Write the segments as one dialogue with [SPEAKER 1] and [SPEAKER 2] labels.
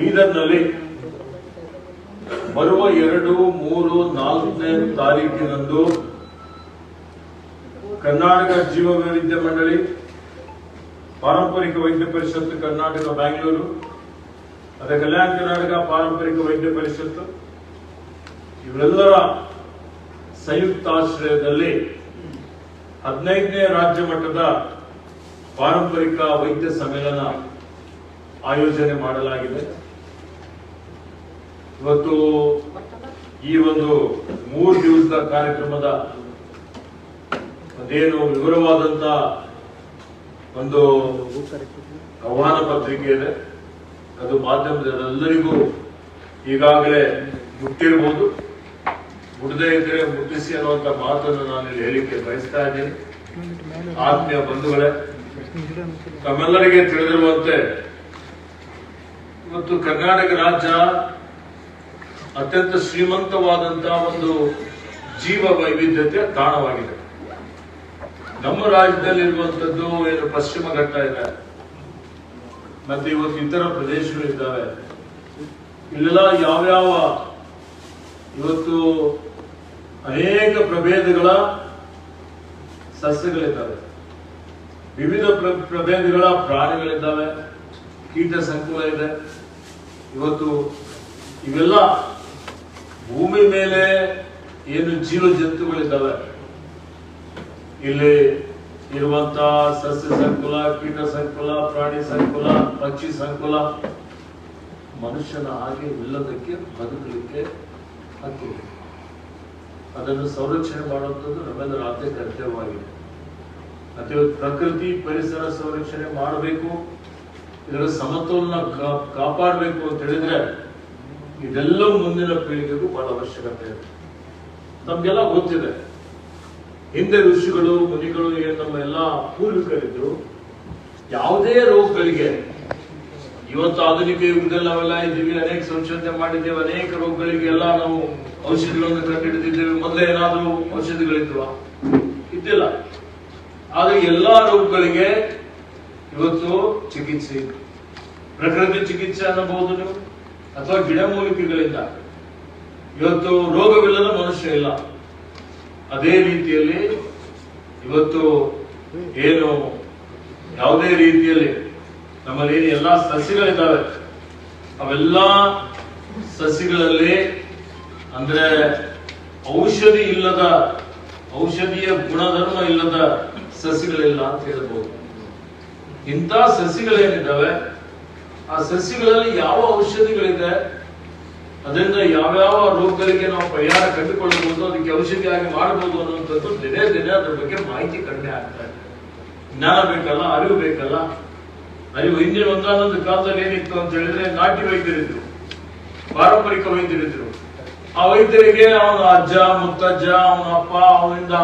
[SPEAKER 1] ಬೀದರ್ನಲ್ಲಿ ಬರುವ ಎರಡು, ಮೂರು, ನಾಲ್ಕನೇ ತಾರೀಕಿನಂದು ಕರ್ನಾಟಕ ಜೀವ ವೈವಿಧ್ಯ ಮಂಡಳಿ, ಪಾರಂಪರಿಕ ವೈದ್ಯ ಪರಿಷತ್ತು ಕರ್ನಾಟಕ ಬ್ಯಾಂಗ್ಳೂರು, ಅದೇ ಕಲ್ಯಾಣ ಕರ್ನಾಟಕ ಪಾರಂಪರಿಕ ವೈದ್ಯ ಪರಿಷತ್ತು. ಇವರೆಲ್ಲರ ಸಂಯುಕ್ತಾಶ್ರಯದಲ್ಲಿ ಹದಿನೈದನೇ ರಾಜ್ಯ ಮಟ್ಟದ ಪಾರಂಪರಿಕ ವೈದ್ಯ ಸಮ್ಮೇಳನ ಆಯೋಜನೆ ಮಾಡಲಾಗಿದೆ. ಇವತ್ತು ಈ ಒಂದು ಮೂರು ದಿವಸದ ಕಾರ್ಯಕ್ರಮದ ಅದೇನು ವಿವರವಾದಂತ ಒಂದು ಆಹ್ವಾನ ಪತ್ರಿಕೆ ಇದೆ. ಅದು ಮಾಧ್ಯಮದಲ್ಲರಿಗೂ ಈಗಾಗಲೇ ಮುಟ್ಟಿರ್ಬೋದು. ಮುಟ್ಟದೇ ಇದ್ರೆ ಮುಟ್ಟಿಸಿ ಅನ್ನುವಂತ ಮಾತನ್ನು ನಾನು ಇಲ್ಲಿ ಹೇಳಿಕೆ ಬಯಸ್ತಾ ಇದ್ದೀನಿ. ಆತ್ಮೀಯ ಬಂಧುಗಳೇ, ತಮ್ಮೆಲ್ಲರಿಗೆ ತಿಳಿದಿರುವಂತೆ, ಇವತ್ತು ಕರ್ನಾಟಕ ರಾಜ್ಯ ಅತ್ಯಂತ ಶ್ರೀಮಂತವಾದಂತಹ ಒಂದು ಜೀವ ವೈವಿಧ್ಯತೆ ತಾಣವಾಗಿದೆ ನಮ್ಮ ರಾಜ್ಯದಲ್ಲಿ ಇರುವಂತದ್ದು ಏನು ಪಶ್ಚಿಮ ಘಟ್ಟ ಇದೆ. ಮತ್ತೆ ಇವತ್ತು ಇತರ ಪ್ರದೇಶಗಳಿದ್ದಾವೆ ಇಲ್ಲೆಲ್ಲ ಯಾವ್ಯಾವ ಇವತ್ತು ಅನೇಕ ಪ್ರಭೇದಗಳ ಸಸ್ಯಗಳಿದ್ದಾವೆ. ವಿವಿಧ ಪ್ರ- ಪ್ರಭೇದಗಳ ಪ್ರಾಣಿಗಳಿದ್ದಾವೆ. ಕೀಟ ಸಂಕುಲ ಇದೆ. ಇವತ್ತು ಇವೆಲ್ಲ ಭೂಮಿ ಮೇಲೆ ಏನು ಜೀವ ಜಂತುಗಳಿದ್ದಾವೆ? ಇಲ್ಲಿ ಇರುವಂತ ಸಸ್ಯ ಸಂಕುಲ, ಕೀಟ ಸಂಕುಲ, ಪ್ರಾಣಿ ಸಂಕುಲ, ಪಕ್ಷಿ ಸಂಕುಲ, ಮನುಷ್ಯನ ಹಾಗೆ ಇಲ್ಲದಕ್ಕೆ ಬದುಕಲಿಕ್ಕೆ ಹಕ್ಕಿದೆ. ಅದನ್ನು ಸಂರಕ್ಷಣೆ ಮಾಡುವಂಥದ್ದು ನಮ್ಮೆಲ್ಲರ ಆದ್ಯ ಕರ್ತವ್ಯವಾಗಿದೆ. ಅತಿ ಪ್ರಕೃತಿ ಪರಿಸರ ಸಂರಕ್ಷಣೆ ಮಾಡಬೇಕು, ಇದರ ಸಮತೋಲನ ಕಾಪಾಡಬೇಕು ಅಂತ ಹೇಳಿದ್ರೆ ಇದೆಲ್ಲವೂ ಮುಂದಿನ ಪೀಳಿಗೆಗೂ ಬಹಳ ಅವಶ್ಯಕತೆ ಇದೆ. ನಮ್ಗೆಲ್ಲ ಗೊತ್ತಿದೆ. ಹಿಂದೆ ಋಷಿಗಳು, ಮುನಿಗಳು, ಏನು ನಮ್ಮ ಎಲ್ಲ ಪೂರ್ವಿಕರಿದ್ರು, ಯಾವುದೇ ರೋಗಗಳಿಗೆ, ಇವತ್ತು ಆಧುನಿಕ ಯುಗದಲ್ಲಿ ನಾವೆಲ್ಲ ಇದ್ದೀವಿ, ಅನೇಕ ಸಂಶೋಧನೆ ಮಾಡಿದ್ದೇವೆ, ಅನೇಕ ರೋಗಗಳಿಗೆ ಎಲ್ಲ ನಾವು ಔಷಧಿಗಳನ್ನು ಕಂಡುಹಿಡಿದಿದ್ದೇವೆ, ಮೊದಲೇ ಏನಾದರೂ ಔಷಧಿಗಳಿದ್ವಾ? ಇದ್ದಿಲ್ಲ. ಆದ್ರೆ ಎಲ್ಲಾ ರೋಗಗಳಿಗೆ ಇವತ್ತು ಚಿಕಿತ್ಸೆ ಪ್ರಕೃತಿ ಚಿಕಿತ್ಸೆ ಅನ್ನಬಹುದು ನೀವು? ಅಥವಾ ಗಿಡಮೂಲಿಕೆಗಳಿಂದ. ಇವತ್ತು ರೋಗವಿಲ್ಲದ ಮನುಷ್ಯ ಇಲ್ಲ. ಅದೇ ರೀತಿಯಲ್ಲಿ ಇವತ್ತು ಏನು ಯಾವುದೇ ರೀತಿಯಲ್ಲಿ ನಮ್ಮಲ್ಲಿ ಎಲ್ಲಾ ಸಸ್ಯಗಳಿದ್ದಾವೆ ಅವೆಲ್ಲ ಸಸ್ಯಗಳಲ್ಲಿ ಅಂದ್ರೆ ಔಷಧಿ ಇಲ್ಲದ, ಔಷಧಿಯ ಗುಣಧರ್ಮ ಇಲ್ಲದ ಸಸಿಗಳಿಲ್ಲ ಅಂತ ಹೇಳ್ಬೋದು. ಇಂಥ ಸಸ್ಯಗಳೇನಿದ್ದಾವೆ ಆ ಸಸ್ಯಗಳಲ್ಲಿ ಯಾವ ಔಷಧಿಗಳಿದೆ, ಅದರಿಂದ ಯಾವ್ಯಾವ ರೋಗಗಳಿಗೆ ನಾವು ಪರಿಹಾರ ಕಂಡುಕೊಳ್ಳಬಹುದು, ಅದಕ್ಕೆ ಔಷಧಿಯಾಗಿ ಮಾಡಬಹುದು ಅನ್ನುವಂಥದ್ದು ದಿನೇ ದಿನೇ ಅದ್ರ ಬಗ್ಗೆ ಮಾಹಿತಿ ಕಡಿಮೆ ಆಗ್ತಾ ಇದೆ. ಜ್ಞಾನ ಬೇಕಲ್ಲ, ಅರಿವು ಬೇಕಲ್ಲ? ಅರಿವು ಹಿಂದಿನ ಒಂದಾನೊಂದು ಕಾಲದಲ್ಲಿ ಏನಿತ್ತು ಅಂತ ಹೇಳಿದ್ರೆ, ನಾಟಿ ವೈದ್ಯರಿದ್ರು, ಪಾರಂಪರಿಕ ವೈದ್ಯರಿದ್ರು. ಆ ವೈದ್ಯರಿಗೆ ಅವನ ಅಜ್ಜ, ಮುತ್ತಜ್ಜ, ಅವನ ಅಪ್ಪ, ಅವನಿಂದ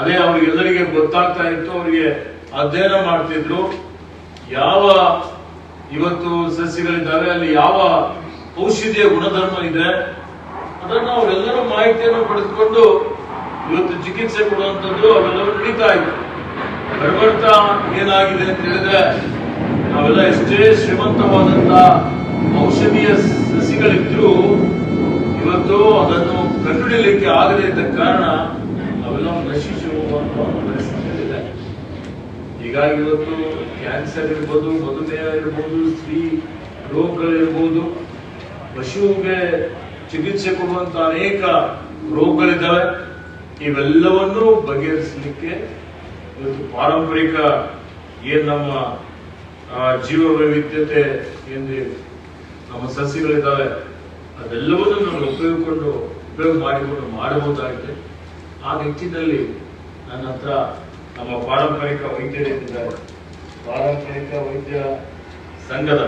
[SPEAKER 1] ಅದೇ ಅವ್ರಿಗೆಲ್ಲರಿಗೆ ಗೊತ್ತಾಗ್ತಾ ಇತ್ತು, ಅವರಿಗೆ ಅಧ್ಯಯನ ಮಾಡ್ತಿದ್ರು. ಯಾವ ಇವತ್ತು ಸಸ್ಯಗಳಿದ್ದಾವೆ ಅಲ್ಲಿ ಯಾವ ಔಷಧಿಯ ಗುಣಧರ್ಮ ಇದೆ, ಅದನ್ನು ಅವರೆಲ್ಲರೂ ಮಾಹಿತಿಯನ್ನು ಪಡೆದುಕೊಂಡು ಇವತ್ತು ಚಿಕಿತ್ಸೆ ಕೊಡುವಂಥದ್ದು ಅವೆಲ್ಲವೂ ನಡೀತಾ ಇತ್ತು ಪರಿವರ್ತ ಏನಾಗಿದೆ ಅಂತ ಹೇಳಿದ್ರೆ, ನಾವೆಲ್ಲ ಎಷ್ಟೇ ಶ್ರೀಮಂತವಾದಂತ ಔಷಧೀಯ ಸಸಿಗಳಿದ್ರು ಇವತ್ತು ಅದನ್ನು ಕಂಡುಹಿಡಿಯಲಿಕ್ಕೆ ಆಗದೇ ಇದ್ದ ಕಾರಣ ಅವೆಲ್ಲ ನಶಿಸಿ ಹೀಗಾಗಿ ಇವತ್ತು ಕ್ಯಾನ್ಸರ್ ಇರ್ಬೋದು, ಮಧುಮೇಹ ಇರ್ಬೋದು, ಸ್ತ್ರೀ ರೋಗಗಳಿರ್ಬೋದು, ಪಶುವಿಗೆ ಚಿಕಿತ್ಸೆ ಕೊಡುವಂಥ ಅನೇಕ ರೋಗಗಳಿದ್ದಾವೆ. ಇವೆಲ್ಲವನ್ನೂ ಬಗೆಹರಿಸಲಿಕ್ಕೆ ಇವತ್ತು ಪಾರಂಪರಿಕ ಏನು ನಮ್ಮ ಜೀವ ವೈವಿಧ್ಯತೆ ಎಂದು ನಮ್ಮ ಸಸ್ಯಗಳಿದ್ದಾವೆ ಅದೆಲ್ಲವನ್ನು ನಾವು ಉಪಯೋಗಕೊಂಡು, ಉಪಯೋಗ ಮಾಡಿಕೊಂಡು ಮಾಡಬಹುದಾಗಿದೆ. ಆ ನಿಟ್ಟಿನಲ್ಲಿ ನನ್ನ ಹತ್ರ ನಮ್ಮ ಪಾರಂಪರಿಕ ವೈದ್ಯರೇನಿದ್ದಾರೆ ಪಾರಂಪರಿಕ ವೈದ್ಯ ಸಂಘದ